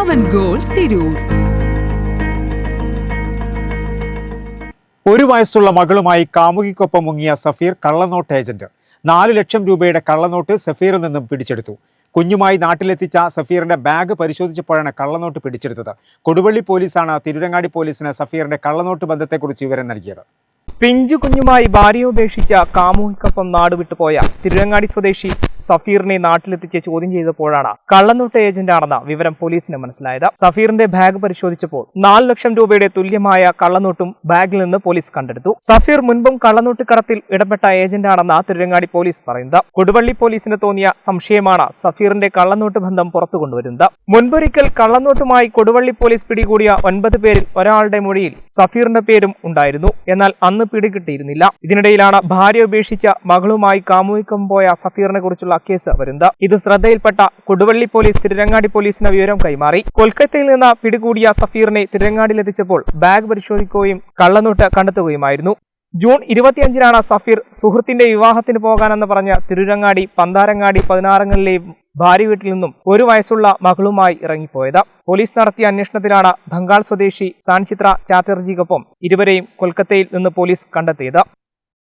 പവൻ goal Tirur. ഒരു വയസ്സുള്ള മകളുമായി കാമുകിക്കൊപ്പം മുങ്ങിയ സഫീർ കള്ളനോട്ട് ഏജന്റ്. നാല് ലക്ഷം രൂപയുടെ കള്ളനോട്ട് സഫീറിൽ നിന്നും പിടിച്ചെടുത്തു. കുഞ്ഞുമായി നാട്ടിലെത്തിച്ച സഫീറിന്റെ ബാഗ് പരിശോധിച്ചപ്പോഴാണ് കള്ളനോട്ട് പിടിച്ചെടുത്തത്. കൊടുവള്ളി പോലീസാണ് തിരുരങ്ങാടി പോലീസിന് സഫീറിന്റെ കള്ളനോട്ട് ബന്ധത്തെക്കുറിച്ച് വിവരം നൽകിയത്. പിഞ്ചു കുഞ്ഞുമായി ഭാര്യ ഉപേക്ഷിച്ച കാമുകിക്കൊപ്പം നാടുവിട്ടുപോയ തിരുരങ്ങാടി സ്വദേശി സഫീറിനെ നാട്ടിലെത്തിച്ച് ചോദ്യം ചെയ്തപ്പോഴാണ് കള്ളനോട്ട് ഏജന്റാണെന്ന വിവരം പോലീസിന് മനസ്സിലായത്. സഫീറിന്റെ ബാഗ് പരിശോധിച്ചപ്പോൾ നാല് ലക്ഷം രൂപയുടെ തുല്യമായ കള്ളനോട്ടും ബാഗിൽ നിന്ന് പോലീസ് കണ്ടെടുത്തു. സഫീർ മുൻപും കള്ളനോട്ട് കടത്തിൽ ഇടപെട്ട ഏജന്റാണെന്ന് തിരുരങ്ങാടി പോലീസ് പറയുന്നത്. കൊടുവള്ളി പോലീസിന് തോന്നിയ സംശയമാണ് സഫീറിന്റെ കള്ളനോട്ട് ബന്ധം പുറത്തു കൊണ്ടുവരുന്നത്. മുൻപൊരിക്കൽ കള്ളനോട്ടുമായി കൊടുവള്ളി പോലീസ് പിടികൂടിയ ഒൻപത് പേരിൽ ഒരാളുടെ മൊഴിയിൽ സഫീറിന്റെ പേരും ഉണ്ടായിരുന്നു. എന്നാൽ അന്ന് പിടികിട്ടിയിരുന്നില്ല. ഇതിനിടയിലാണ് ഭാര്യ ഉപേക്ഷിച്ച മകളുമായി കാമുകിക്കം പോയ സഫീറിനെ കുറിച്ചുള്ള കേസ് വരുന്നത്. ഇത് ശ്രദ്ധയിൽപ്പെട്ട കൊടുവള്ളി പോലീസ് തിരുരങ്ങാടി പോലീസിന് വിവരം കൈമാറി. കൊൽക്കത്തയിൽ നിന്ന് പിടികൂടിയ സഫീറിനെ തിരുരങ്ങാടിയിലെത്തിച്ചപ്പോൾ ബാഗ് പരിശോധിക്കുകയും കള്ളനോട്ട് കണ്ടെത്തുകയുമായിരുന്നു. ജൂൺ ഇരുപത്തിയഞ്ചിനാണ് സഫീർ സുഹൃത്തിന്റെ വിവാഹത്തിന് പോകാനെന്ന് പറഞ്ഞ തിരുരങ്ങാടി പന്താരങ്ങാടി പതിനാറങ്ങളിലെയും ഭാര്യ വീട്ടിൽ നിന്നും ഒരു വയസ്സുള്ള മകളുമായി ഇറങ്ങിപ്പോയത്. പോലീസ് നടത്തിയ അന്വേഷണത്തിലാണ് ബംഗാൾ സ്വദേശി സാൻചിത്ര ചാറ്റർജിക്കൊപ്പം ഇരുവരെയും കൊൽക്കത്തയിൽ നിന്ന് പോലീസ് കണ്ടെത്തിയത്.